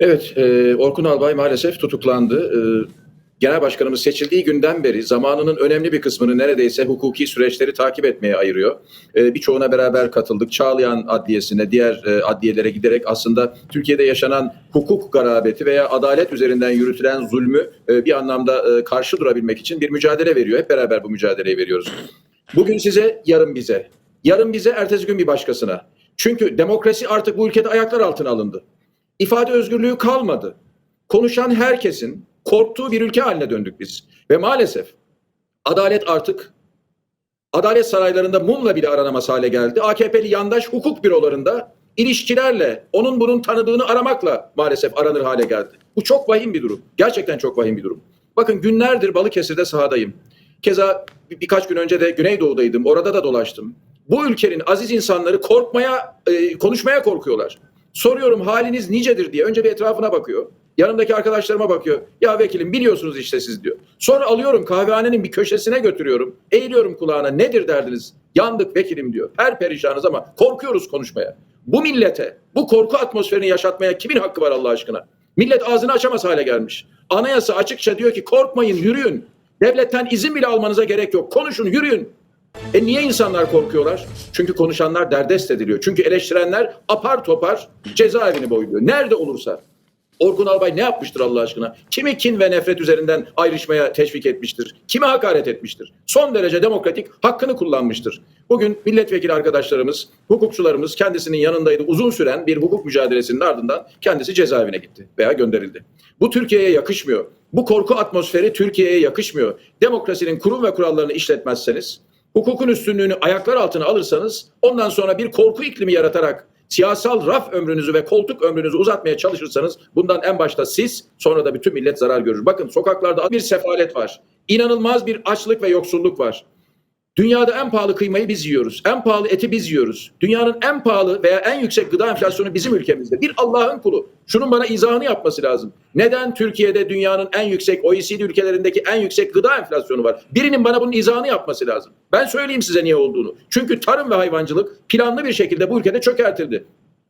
Evet, e, Orkun Albay maalesef tutuklandı. E, Genel Başkanımız seçildiği günden beri zamanının önemli bir kısmını neredeyse hukuki süreçleri takip etmeye ayırıyor. E, birçoğuna beraber katıldık. Çağlayan Adliyesi'ne, diğer e, adliyelere giderek aslında Türkiye'de yaşanan hukuk garabeti veya adalet üzerinden yürütülen zulmü e, bir anlamda e, karşı durabilmek için bir mücadele veriyor. Hep beraber bu mücadeleyi veriyoruz. Bugün size, yarın bize. Yarın bize, ertesi gün bir başkasına. Çünkü demokrasi artık bu ülkede ayaklar altına alındı. İfade özgürlüğü kalmadı. Konuşan herkesin korktuğu bir ülke haline döndük biz. Ve maalesef adalet artık adalet saraylarında mumla bile aranamaz hale geldi. AKP'li yandaş hukuk bürolarında ilişkilerle, onun bunun tanıdığını aramakla maalesef aranır hale geldi. Bu çok vahim bir durum. Gerçekten çok vahim bir durum. Bakın günlerdir Balıkesir'de sahadayım. Keza bir- birkaç gün önce de Güneydoğu'daydım. Orada da dolaştım. Bu ülkenin aziz insanları korkmaya, e, konuşmaya korkuyorlar. Soruyorum haliniz nicedir diye. Önce bir etrafına bakıyor. Yanımdaki arkadaşlarıma bakıyor. Ya vekilim biliyorsunuz işte siz diyor. Sonra alıyorum kahvehanenin bir köşesine götürüyorum. Eğiliyorum kulağına nedir derdiniz? Yandık vekilim diyor. Her perişanız ama korkuyoruz konuşmaya. Bu millete bu korku atmosferini yaşatmaya kimin hakkı var Allah aşkına? Millet ağzını açamaz hale gelmiş. Anayasa açıkça diyor ki korkmayın yürüyün. Devletten izin bile almanıza gerek yok. Konuşun yürüyün. E niye insanlar korkuyorlar? Çünkü konuşanlar derdest ediliyor. Çünkü eleştirenler apar topar cezaevini boyluyor. Nerede olursa. Orkun Albay ne yapmıştır Allah aşkına? Kimi kin ve nefret üzerinden ayrışmaya teşvik etmiştir? Kime hakaret etmiştir? Son derece demokratik hakkını kullanmıştır. Bugün milletvekili arkadaşlarımız, hukukçularımız kendisinin yanındaydı. Uzun süren bir hukuk mücadelesinin ardından kendisi cezaevine gitti veya gönderildi. Bu Türkiye'ye yakışmıyor. Bu korku atmosferi Türkiye'ye yakışmıyor. Demokrasinin kurum ve kurallarını işletmezseniz, hukukun üstünlüğünü ayaklar altına alırsanız ondan sonra bir korku iklimi yaratarak siyasal raf ömrünüzü ve koltuk ömrünüzü uzatmaya çalışırsanız bundan en başta siz sonra da bütün millet zarar görür. Bakın sokaklarda bir sefalet var. İnanılmaz bir açlık ve yoksulluk var. Dünyada en pahalı kıymayı biz yiyoruz. En pahalı eti biz yiyoruz. Dünyanın en pahalı veya en yüksek gıda enflasyonu bizim ülkemizde. Bir Allah'ın kulu. Şunun bana izahını yapması lazım. Neden Türkiye'de dünyanın en yüksek OECD ülkelerindeki en yüksek gıda enflasyonu var? Birinin bana bunun izahını yapması lazım. Ben söyleyeyim size niye olduğunu. Çünkü tarım ve hayvancılık planlı bir şekilde bu ülkede çökertildi.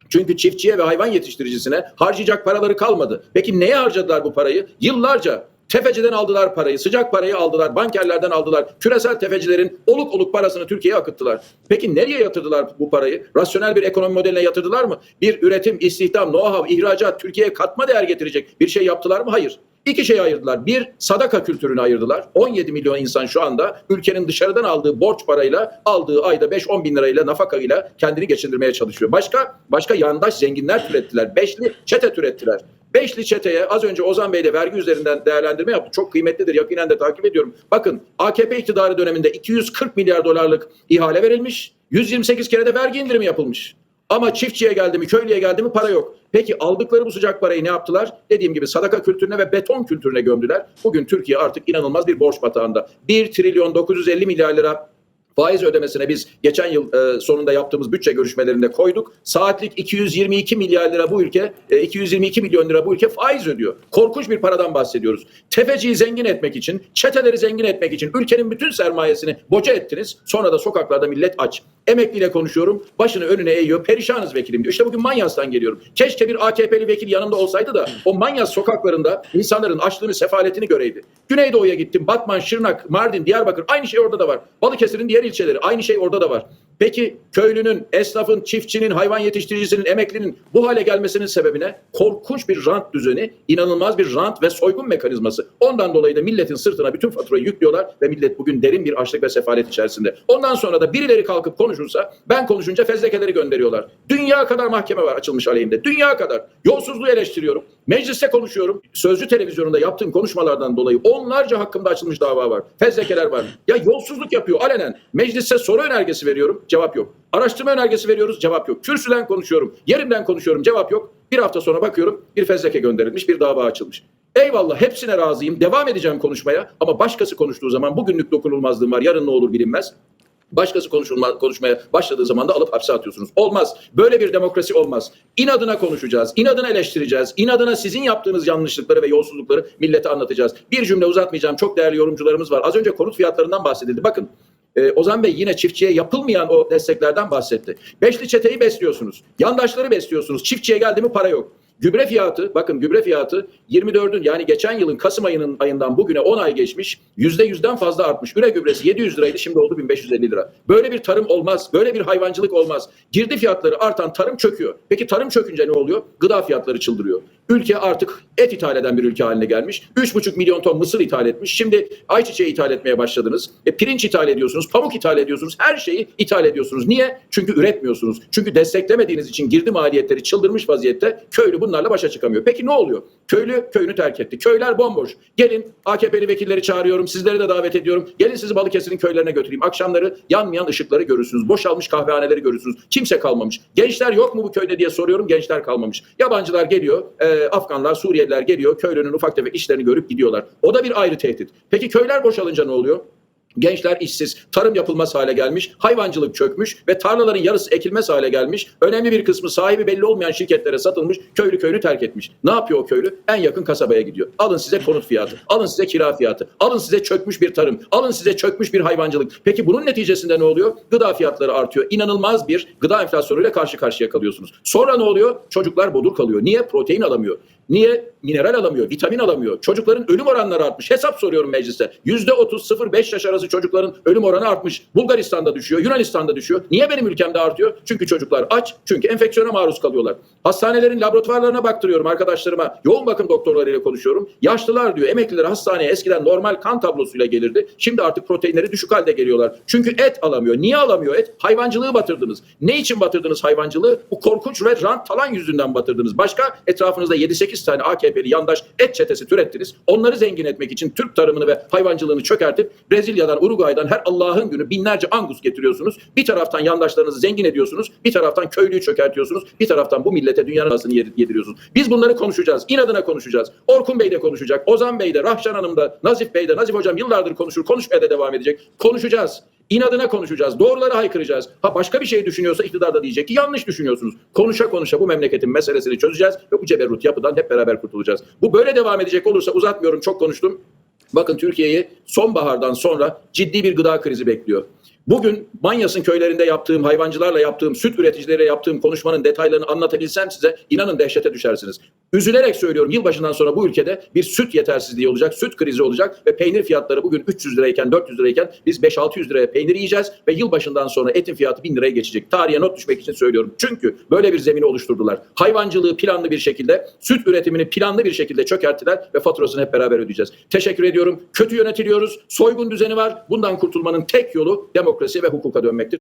Çünkü çiftçiye ve hayvan yetiştiricisine harcayacak paraları kalmadı. Peki neye harcadılar bu parayı? Yıllarca Tefeciden aldılar parayı, sıcak parayı aldılar, bankerlerden aldılar. Küresel tefecilerin oluk oluk parasını Türkiye'ye akıttılar. Peki nereye yatırdılar bu parayı? Rasyonel bir ekonomi modeline yatırdılar mı? Bir üretim, istihdam, know-how, ihracat Türkiye'ye katma değer getirecek bir şey yaptılar mı? Hayır. İki şey ayırdılar. Bir, sadaka kültürünü ayırdılar. 17 milyon insan şu anda ülkenin dışarıdan aldığı borç parayla, aldığı ayda 5-10 bin lirayla, nafakayla kendini geçindirmeye çalışıyor. Başka, başka yandaş zenginler türettiler. Beşli çete türettiler. Beşli çeteye az önce Ozan Bey de vergi üzerinden değerlendirme yaptı. Çok kıymetlidir. Yakinen de takip ediyorum. Bakın AKP iktidarı döneminde 240 milyar dolarlık ihale verilmiş. 128 kere de vergi indirimi yapılmış. Ama çiftçiye geldi mi, köylüye geldi mi para yok. Peki aldıkları bu sıcak parayı ne yaptılar? Dediğim gibi sadaka kültürüne ve beton kültürüne gömdüler. Bugün Türkiye artık inanılmaz bir borç batağında. 1 trilyon 950 milyar lira Faiz ödemesine biz geçen yıl e, sonunda yaptığımız bütçe görüşmelerinde koyduk. Saatlik 222 milyar lira bu ülke, e, 222 milyon lira bu ülke faiz ödüyor. Korkunç bir paradan bahsediyoruz. Tefeciyi zengin etmek için, çeteleri zengin etmek için ülkenin bütün sermayesini boca ettiniz. Sonra da sokaklarda millet aç. Emekliyle konuşuyorum. Başını önüne eğiyor. Perişanız vekilim diyor. İşte bugün Manyas'tan geliyorum. Keşke bir AKP'li vekil yanımda olsaydı da o Manyas sokaklarında insanların açlığını, sefaletini göreydi. Güneydoğu'ya gittim. Batman, Şırnak, Mardin, Diyarbakır. Aynı şey orada da var. Balıkesir'in diğer ilçeleri. Aynı şey orada da var. Peki köylünün, esnafın, çiftçinin, hayvan yetiştiricisinin, emeklinin bu hale gelmesinin sebebi ne? Korkunç bir rant düzeni, inanılmaz bir rant ve soygun mekanizması. Ondan dolayı da milletin sırtına bütün faturayı yüklüyorlar ve millet bugün derin bir açlık ve sefalet içerisinde. Ondan sonra da birileri kalkıp konuşursa ben konuşunca fezlekeleri gönderiyorlar. Dünya kadar mahkeme var açılmış aleyhimde. Dünya kadar. Yolsuzluğu eleştiriyorum. Mecliste konuşuyorum. Sözcü televizyonunda yaptığım konuşmalardan dolayı onlarca hakkımda açılmış dava var. Fezlekeler var. Ya yolsuzluk yapıyor alenen. Meclise soru önergesi veriyorum. Cevap yok. Araştırma önergesi veriyoruz. Cevap yok. Kürsüden konuşuyorum. Yerimden konuşuyorum. Cevap yok. Bir hafta sonra bakıyorum bir fezleke gönderilmiş. Bir dava açılmış. Eyvallah hepsine razıyım. Devam edeceğim konuşmaya. Ama başkası konuştuğu zaman bugünlük dokunulmazlığım var. Yarın ne olur bilinmez. Başkası konuşulma, konuşmaya başladığı zaman da alıp hapse atıyorsunuz. Olmaz. Böyle bir demokrasi olmaz. İnadına konuşacağız. inadına eleştireceğiz. inadına sizin yaptığınız yanlışlıkları ve yolsuzlukları millete anlatacağız. Bir cümle uzatmayacağım. Çok değerli yorumcularımız var. Az önce konut fiyatlarından bahsedildi. Bakın ee, Ozan Bey yine çiftçiye yapılmayan o desteklerden bahsetti. Beşli çeteyi besliyorsunuz. Yandaşları besliyorsunuz. Çiftçiye geldi mi para yok. Gübre fiyatı, bakın gübre fiyatı 24'ün yani geçen yılın Kasım ayının ayından bugüne 10 ay geçmiş. %100'den fazla artmış. Üre gübresi 700 liraydı şimdi oldu 1550 lira. Böyle bir tarım olmaz. Böyle bir hayvancılık olmaz. Girdi fiyatları artan tarım çöküyor. Peki tarım çökünce ne oluyor? Gıda fiyatları çıldırıyor. Ülke artık et ithal eden bir ülke haline gelmiş. 3,5 milyon ton mısır ithal etmiş. Şimdi ayçiçeği ithal etmeye başladınız. E, pirinç ithal ediyorsunuz, pamuk ithal ediyorsunuz. Her şeyi ithal ediyorsunuz. Niye? Çünkü üretmiyorsunuz. Çünkü desteklemediğiniz için girdi maliyetleri çıldırmış vaziyette. Köylü bunlarla başa çıkamıyor. Peki ne oluyor? Köylü köyünü terk etti. Köyler bomboş. Gelin AKP'li vekilleri çağırıyorum. Sizleri de davet ediyorum. Gelin sizi Balıkesir'in köylerine götüreyim. Akşamları yanmayan ışıkları görürsünüz. Boşalmış kahvehaneleri görürsünüz. Kimse kalmamış. Gençler yok mu bu köyde diye soruyorum. Gençler kalmamış. Yabancılar geliyor. e, Afganlar, Suriyeliler geliyor. Köylünün ufak tefek işlerini görüp gidiyorlar. O da bir ayrı tehdit. Peki köyler boşalınca ne oluyor? Gençler işsiz, tarım yapılmaz hale gelmiş, hayvancılık çökmüş ve tarlaların yarısı ekilmez hale gelmiş. Önemli bir kısmı sahibi belli olmayan şirketlere satılmış, köylü köyünü terk etmiş. Ne yapıyor o köylü? En yakın kasabaya gidiyor. Alın size konut fiyatı, alın size kira fiyatı, alın size çökmüş bir tarım, alın size çökmüş bir hayvancılık. Peki bunun neticesinde ne oluyor? Gıda fiyatları artıyor. İnanılmaz bir gıda enflasyonuyla karşı karşıya kalıyorsunuz. Sonra ne oluyor? Çocuklar bodur kalıyor. Niye? Protein alamıyor. Niye? Mineral alamıyor, vitamin alamıyor. Çocukların ölüm oranları artmış. Hesap soruyorum mecliste. Yüzde 30 0-5 yaş arası çocukların ölüm oranı artmış. Bulgaristan'da düşüyor, Yunanistan'da düşüyor. Niye benim ülkemde artıyor? Çünkü çocuklar aç, çünkü enfeksiyona maruz kalıyorlar. Hastanelerin laboratuvarlarına baktırıyorum arkadaşlarıma. Yoğun bakım doktorlarıyla konuşuyorum. Yaşlılar diyor, emekliler hastaneye eskiden normal kan tablosuyla gelirdi. Şimdi artık proteinleri düşük halde geliyorlar. Çünkü et alamıyor. Niye alamıyor et? Hayvancılığı batırdınız. Ne için batırdınız hayvancılığı? Bu korkunç ve rant talan yüzünden batırdınız. Başka etrafınızda 7-8 tane AKP'li yandaş et çetesi türettiniz. Onları zengin etmek için Türk tarımını ve hayvancılığını çökertip Brezilya'dan, Uruguay'dan her Allah'ın günü binlerce angus getiriyorsunuz. Bir taraftan yandaşlarınızı zengin ediyorsunuz. Bir taraftan köylüyü çökertiyorsunuz. Bir taraftan bu millete dünyanın arasını yedi- yediriyorsunuz. Biz bunları konuşacağız. İnadına konuşacağız. Orkun Bey de konuşacak. Ozan Bey de, Rahşan Hanım da, Nazif Bey de, Nazif Hocam yıllardır konuşur. Konuşmaya da devam edecek. Konuşacağız. İnadına konuşacağız. Doğruları haykıracağız. Ha başka bir şey düşünüyorsa iktidar da diyecek ki yanlış düşünüyorsunuz. Konuşa konuşa bu memleketin meselesini çözeceğiz ve bu ceberrut yapıdan hep beraber kurtulacağız. Bu böyle devam edecek olursa uzatmıyorum çok konuştum. Bakın Türkiye'yi sonbahardan sonra ciddi bir gıda krizi bekliyor. Bugün Manyas'ın köylerinde yaptığım, hayvancılarla yaptığım, süt üreticileriyle yaptığım konuşmanın detaylarını anlatabilsem size inanın dehşete düşersiniz. Üzülerek söylüyorum yılbaşından sonra bu ülkede bir süt yetersizliği olacak, süt krizi olacak ve peynir fiyatları bugün 300 lirayken 400 lirayken biz 5-600 liraya peynir yiyeceğiz ve yılbaşından sonra etin fiyatı 1000 liraya geçecek. Tarihe not düşmek için söylüyorum. Çünkü böyle bir zemini oluşturdular. Hayvancılığı planlı bir şekilde, süt üretimini planlı bir şekilde çökerttiler ve faturasını hep beraber ödeyeceğiz. Teşekkür ediyorum. Kötü yönetiliyoruz. Soygun düzeni var. Bundan kurtulmanın tek yolu demokrasi ve hukuka dönmektir.